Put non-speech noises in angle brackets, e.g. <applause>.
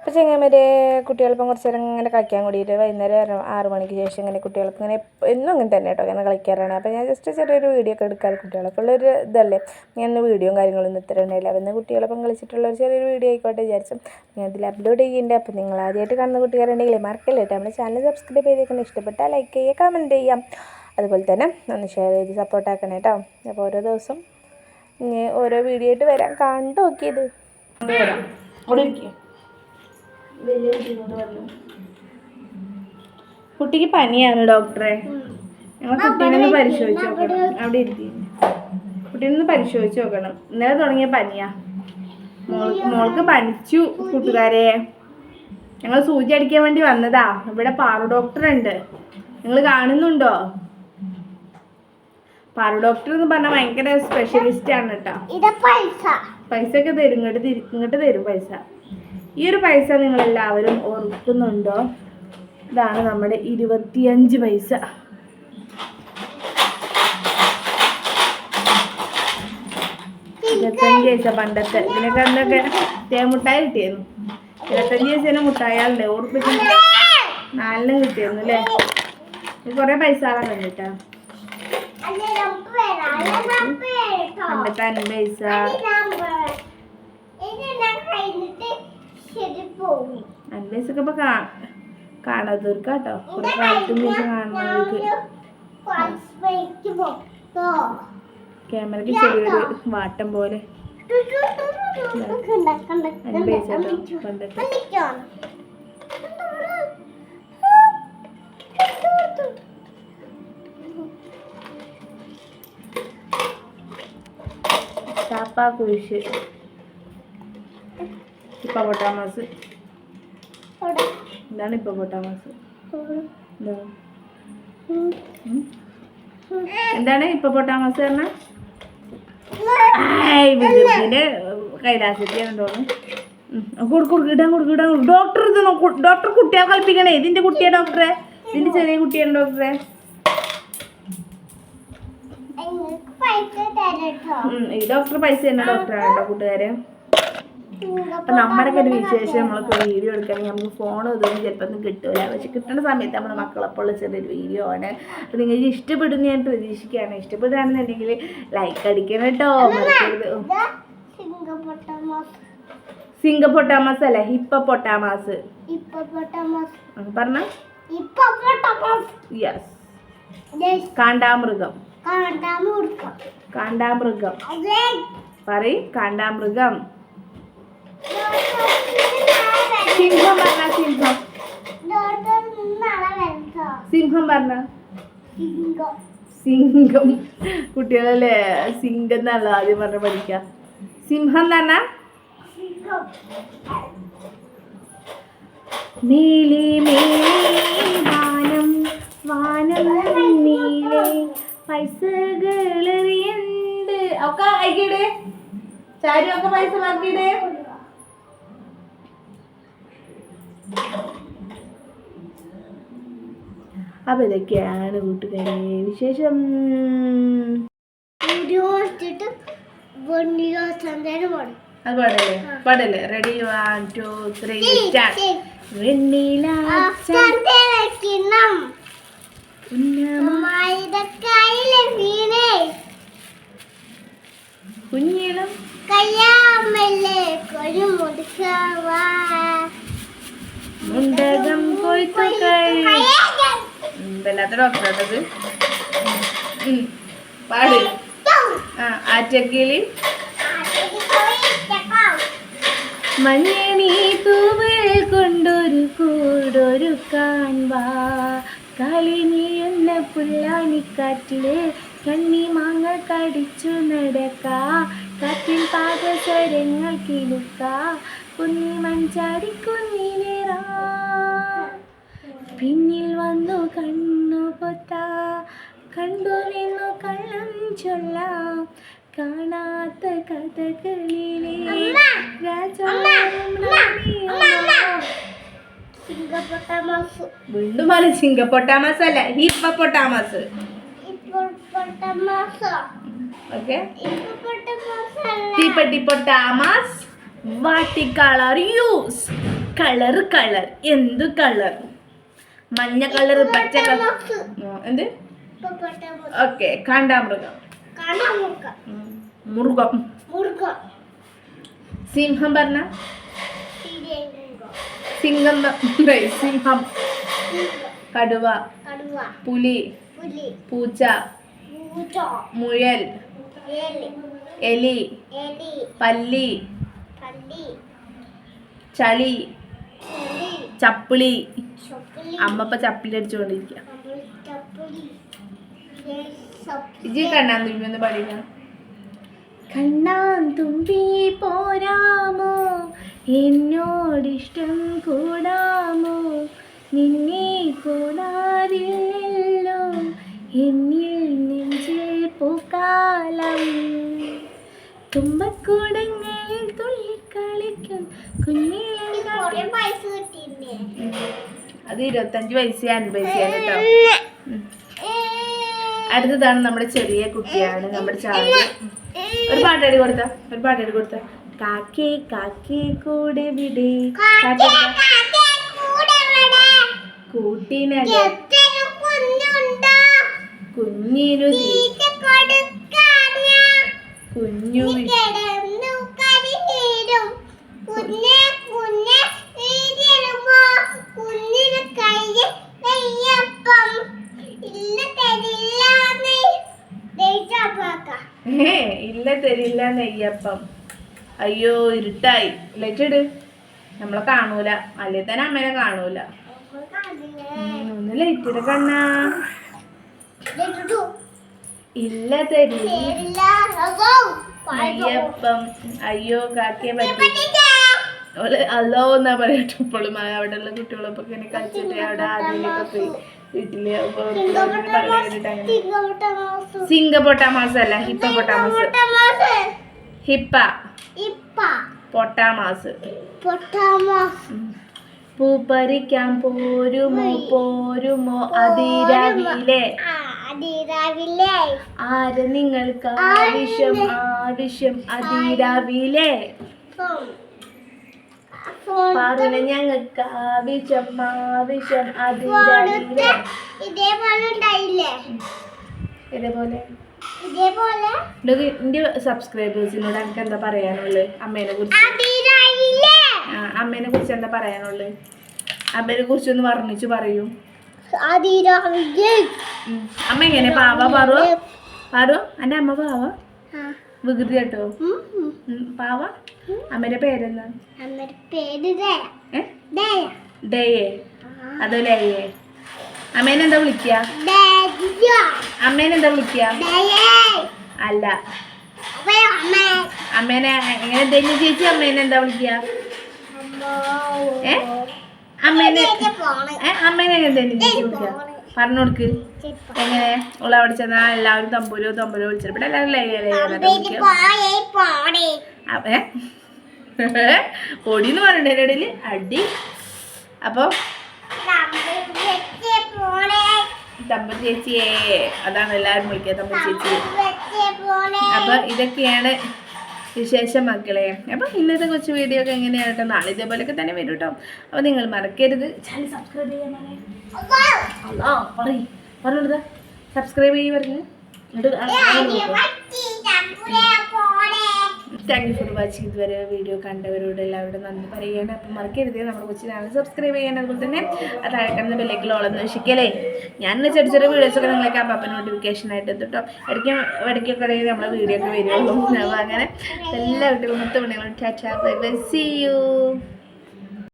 അപ്പോൾ ചെങ്ങന്മാരെ കുട്ടികളിപ്പം കുറച്ച് നേരം ഇങ്ങനെ കളിക്കാൻ കൂടിയിട്ട് വൈകുന്നേരം ആറ് മണിക്ക് ശേഷം ഇങ്ങനെ കുട്ടികൾക്ക് ഇങ്ങനെ എന്നും ഇങ്ങനെ തന്നെ കേട്ടോ ഇങ്ങനെ കളിക്കാറാണ്. അപ്പോൾ ഞാൻ ജസ്റ്റ് ചെറിയൊരു വീഡിയോ ഒക്കെ എടുക്കാറ് ഉള്ളൊരു ഇതല്ലേ. ഞാൻ വീഡിയോയും കാര്യങ്ങളൊന്നും ഇത്ര ഉണ്ടായില്ല. അപ്പം കുട്ടികളൊപ്പം കളിച്ചിട്ടുള്ള ഒരു ചെറിയൊരു വീഡിയോ ആയിക്കോട്ടെ വിചാരിച്ചു. ഞാൻ ഇതിൽ അപ്ലോഡ് ചെയ്യുന്നുണ്ട്. അപ്പോൾ നിങ്ങൾ ആദ്യമായിട്ട് കാണുന്ന കുട്ടികളുണ്ടെങ്കിൽ മറക്കല്ലേ കേട്ടോ. നമ്മുടെ ചാനൽ സബ്സ്ക്രൈബ് ചെയ്തേക്കണം. ഇഷ്ടപ്പെട്ടാൽ ലൈക്ക് ചെയ്യുക കമന്റ് ചെയ്യാം അതുപോലെ തന്നെ ഒന്ന് ഷെയർ ചെയ്ത് സപ്പോർട്ട് ആക്കണേ കേട്ടോ. അപ്പോൾ ഓരോ ദിവസം ഓരോ വീഡിയോ ആയിട്ട് വരാം. കണ്ടു നോക്കിയത്. വരാം അവിടെ ഇരിക്കുക വലിയ കുട്ടിക്ക് പനിയാണ് ഡോക്ടറെ. ഞങ്ങൾ കുട്ടീനെ ഒന്ന് പരിശോധിച്ച് നോക്കണം. അവിടെ ഇരുത്തി കുട്ടീനെ ഒന്ന് പരിശോധിച്ച് നോക്കണം. ഇന്നലെ തുടങ്ങിയ പനിയാ. മോൾക്ക് മോൾക്ക് പനിച്ചു കൂട്ടുകാരെ. ഞങ്ങൾ സൂചി അടിക്കാൻ വേണ്ടി വന്നതാ. ഇവിടെ പാറു ഡോക്ടർ ഉണ്ട് നിങ്ങൾ കാണുന്നുണ്ടോ? പാറു ഡോക്ടർ എന്ന് പറഞ്ഞാൽ ഭയങ്കര സ്പെഷ്യലിസ്റ്റ് ആണ് കേട്ടോ പൈസ. ഒക്കെ തരും. ഇങ്ങോട്ട് ഇങ്ങോട്ട് തരും പൈസ. ഈ ഒരു പൈസ നിങ്ങൾ എല്ലാവരും ഓർക്കുന്നുണ്ടോ? ഇതാണ് നമ്മുടെ ഇരുപത്തിയഞ്ച് പൈസ. ഇരുപത്തഞ്ച് പൈസ പണ്ടത്തെ. ഇതിനൊക്കെ എന്തൊക്കെ? തേമുട്ടായി കിട്ടിയിരുന്നു. ഇരുപത്തഞ്ച് പൈസേനെ മുട്ടായാളുണ്ട് ഓർപ്പിച്ച് നാലിനും കിട്ടിയിരുന്നു അല്ലേ? കുറേ പൈസ കണ്ടിട്ടാ പണ്ടത്തെ അൻപത് പൈസ ഇത് ഞാൻ കഴിഞ്ഞിട്ട് ശരി പോകും അൻപത് പൈസക്ക് ഇപ്പൊ കാ കാണാത്തവർക്ക് കേട്ടോ. കുറെ കാലത്തും ശേഷം കാണുന്നവർക്ക് ചെറിയൊരു വാട്ടം പോലെ. കേട്ടോ പണ്ടത്തെ ചാപ്പാ ഇപ്പൊ പൊട്ടാമസ് ഇതാണ് ഇപ്പൊ പൊട്ടാമസ് എന്താണ് ഇപ്പൊ പൊട്ടാമസ് പറഞ്ഞ? ഇതിന്റെ കൈലാസത്തിയാണ് തോന്നുന്നു. കൊടുക്കും ഇടാൻ കൊടുക്കും ഇടാൻ കൊടുക്കും. ഡോക്ടർ ഇത് ഡോക്ടർ കുട്ടിയെ കൽപ്പിക്കണേ ഇതിന്റെ കുട്ടിയാ ഡോക്ടറെ? ഇതിന്റെ ചെറിയ കുട്ടിയാണ് ഡോക്ടറെ. ഈ ഡോക്ടർ പൈസ തന്നെ ഡോക്ടറാണ് കേട്ടോ കൂട്ടുകാരെ. അപ്പൊ നമ്മുടെ ഒരു വിശേഷം നമ്മളൊക്കെ വീഡിയോ എടുക്കണമെങ്കിൽ നമുക്ക് ഫോൺ ഇതൊന്നും ചിലപ്പോൾ ഒന്നും കിട്ടൂല. പക്ഷെ കിട്ടുന്ന സമയത്ത് നമ്മുടെ മക്കളപ്പോൾ ഉള്ള ചെറിയൊരു വീഡിയോ ആണ്. അപ്പൊ നിങ്ങൾക്ക് ഇഷ്ടപ്പെടുന്ന ഞാൻ പ്രതീക്ഷിക്കുകയാണ്. ഇഷ്ടപ്പെടുകയാണെന്നുണ്ടെങ്കിൽ ലൈക്ക് അടിക്കണം കേട്ടോ. സിംഗ പൊട്ടാമാസ് അല്ലെ? ഹിപ്പപ്പൊട്ടാമസ്. ഇപ്പൊട്ടമാസ് പറഞ്ഞ. യെസ് കാണ്ടാമൃഗം. കാണ്ടാമൃഗം. പറയും. കാണ്ടാമൃഗം. സിംഹം പറഞ്ഞ സിംഹം. സിംഹം പറഞ്ഞ? സിംഹം. കുട്ടികളല്ലേ സിംഹം എന്നല്ല ആദ്യം പറഞ്ഞ പഠിക്ക. സിംഹം തന്നെ നീലി മേലി വാനം വാനം നീലേ ഒക്കെ അയക്കിട് ചാരി ഒക്കെ പൈസ മാറ്റിയിട് അപ്പൊ ഇതൊക്കെയാണ് കൂട്ടുകാരെ? വിശേഷം? കുഞ്ഞിലും പാടല്ലേ? പാടല്ലേ? Ready one two three start വെണ്ണില കുഞ്ഞിളം കയ്യാമല്ലേ കൊഴു മുടുക്കവാ മുണ്ടകം കൊയ്ത്തു വല്ലാത്ത ഡോക്ടറാട്ടത് പാട്. ആ ആറ്റക്കിളി മഞ്ഞണി തൂവൽ കൊണ്ടൊരു കൂടൊരു കാൺവാ കളിനിയുന്ന പുല്ലാണിക്കാറ്റിൽ കണ്ണി മാങ്ങ കടിച്ചു നടക്ക. കാറ്റിൽ പാദസരങ്ങൾ കിളുക്ക കുന്നി മഞ്ചാടി കുന്നിലേറാ പിന്നിൽ വന്നു കണ്ണു പൊത്ത. കണ്ടു നിന്നു കള്ളം ചൊല്ല. കാണാത്ത കഥകളിലെ വീണ്ടുമാണ് സിംഗപ്പൊട്ടമാസ് അല്ല hippopotamus okay. Hippopotamus Tipatipotamus. Colour use? Colour colour. എന്ത് കളർ? മഞ്ഞ കളർ പച്ച കളർ. എന്ത്? ഓക്കെ കാണ്ടാമൃഗം. മുറുകം. സിംഹം പറഞ്ഞ? സിംഹം സിംഹം. കടുവ. പുലി. പൂച്ച. മുഴൽ മുയൽ. എലി. പല്ലി. ചളി. ചപ്പിളി. അമ്മപ്പ ചപ്പിളി അടിച്ചുകൊണ്ടിരിക്ക ഇജി കണ്ണാൻ തുമ്പി ഒന്ന് പഠിക്ക കണ്ണാൻ തുമ്പി പോരാമോ? എന്നോടിഷ്ടം കൂടാമോ? നിന്നെ കൂടാതില്ലല്ലോ എന്നിൽ നെഞ്ചിൽ പൂക്കാലം. തുമ്പക്കൂടങ്ങളിൽ കിട്ടിയിരുന്നേ അത് ഇരുപത്തഞ്ച് പൈസ പൈസയാണ് കേട്ടോ അടുത്തതാണ് നമ്മുടെ ചെറിയ കുട്ടിയാണ് നമ്മുടെ ചായ ഒരു പാട്ടാടി കൊടുത്ത ഒരു പാട്ടാടി കൊടുത്ത. കാക്കി കാക്കി കൂടെ വിട്. കൂട്ടിനക കുഞ്ഞിനു കുഞ്ഞു വി- ഇല്ല തരില്ല നെയ്യപ്പം. അയ്യോ ഇരുട്ടായി. ലൈറ്റ് നമ്മളെ കാണൂല. അല്ലേ തന്നെ അമ്മേനെ കാണൂല. ഒന്ന് ലൈറ്റ് കണ്ണാ. ഇല്ല തരില്ല നെയ്യപ്പം. അയ്യോ കാക്കിയെ പറ്റി. അവൾ അല്ലോ എന്നാ പറയട്ടെ. ഇപ്പോഴും അവിടെ ഉള്ള കുട്ടികളൊപ്പം ഇങ്ങനെ കളിച്ചിട്ട് അവിടെ ആദ്യമൊക്കെ പോയി. വീട്ടിൽ സിംഗപ്പൊട്ടാമാസ് അല്ല ഹിപ്പപ്പൊട്ടാമാസ് ഹിപ്പ പൊട്ടാമാസ്. പൂ പറിക്കാൻ പോരുമോ പോരുമോ അതിരാവിലെ? അതിരാവിലെ. ആര് നിങ്ങൾക്ക് ആവശ്യം ആവശ്യം അതിരാവിലെ? പറഞ്ഞ ഞങ്ങൾക്ക് ആവശ്യം ആവശ്യം അതിരാവിലെ ഇതേപോലെ ഉണ്ടായില്ലേ? ഇതേപോലെ. ഇതേപോലെ? എന്റെ സബ്സ്ക്രൈബേഴ്സിനോട് എനിക്ക് എന്താ പറയാനുള്ളത് അമ്മേനെ കുറിച്ച്. അമ്മേനെ കുറിച്ച് എന്താ പറയാനുള്ളത് അമ്മേനെ കുറിച്ച് ഒന്ന് വർണിച്ചു പറയൂ. അമ്മ എങ്ങനെ? പാവ പാറു പാറോ എന്റെ അമ്മ പാവ? വികൃതി കേട്ടോ പാവ? അമ്മേന്റെ പേരെന്താ? അമ്മയുടെ പേര് ദയ. ഏ? ദയ. ഡേയേ അതോ ലേയേ അമ്മേനെ എന്താ വിളിക്കുക അമ്മേനെ എന്താ വിളിക്കുക അല്ല. അമ്മേനെ എങ്ങനെ എന്തെങ്കിലും ചേച്ചി അമ്മേനെ എന്താ വിളിക്കുക ഏ? അമ്മേനെ. ഏ? അമ്മേനെ എങ്ങനെ എന്തെങ്കിലും ചേച്ചി വിളിക്കുക പറഞ്ഞു കൊടുക്ക് എങ്ങനെ? ഉള്ള അവിടെ ചെന്നാ എല്ലാവരും തമ്പൂരോ തമ്പൂരോ വിളിച്ചിട്ട്. ഇവിടെ എല്ലാവരും ഏ? <laughs> പൊടിന്ന് പറയണ്ടേ ഇടയിൽ? അടി. അപ്പൊ അമ്മേര് ചേച്ചിയേ. അതാണ് എല്ലാവരും വിളിക്കുക ചേച്ചി. ചേച്ചി അപ്പൊ ഇതൊക്കെയാണ് വിശേഷം മക്കളെ അപ്പൊ ഇന്നത്തെ കൊച്ചു വീഡിയോ ഒക്കെ എങ്ങനെയാട്ടോ നാളെ ഇതേപോലെയൊക്കെ തന്നെ വരും കേട്ടോ അപ്പൊ നിങ്ങൾ മറക്കരുത് ചാനൽ സബ്സ്ക്രൈബ് ചെയ്യാൻ അല്ലാ പറയ് പറഞ്ഞോടുത്ത സബ്സ്ക്രൈബ് ചെയ്യ് പറഞ്ഞു എന്നിട്ട്. താങ്ക് യു ഫോർ വാച്ചിങ് ഇതുവരെ വീഡിയോ കണ്ടവരോട് എല്ലാവരോടും നന്ദി പറയുകയാണ്. അപ്പം മറക്കരുത് നമ്മുടെ കൊച്ചു ചാനൽ സബ്സ്ക്രൈബ് ചെയ്യാൻ അതുപോലെ തന്നെ അത് അയക്കുന്ന ബെല്ലേക്ക് ഓളെന്ന് വെച്ചിക്കലേ ഞാൻ ചെറിയ ചെറിയ വീഡിയോസൊക്കെ നിങ്ങളൊക്കെ അപ്പം നോട്ടിഫിക്കേഷൻ ആയിട്ട് എത്തിട്ടോ ഇടയ്ക്കും ഇടയ്ക്കൊക്കെ ഇടയിൽ നമ്മളെ വീഡിയോ ഒക്കെ വരുള്ളൂ. അപ്പോൾ അങ്ങനെ എല്ലാ കുട്ടികളും മൊത്തം പെണ്ണുങ്ങളും ടാറ്റാ സി യു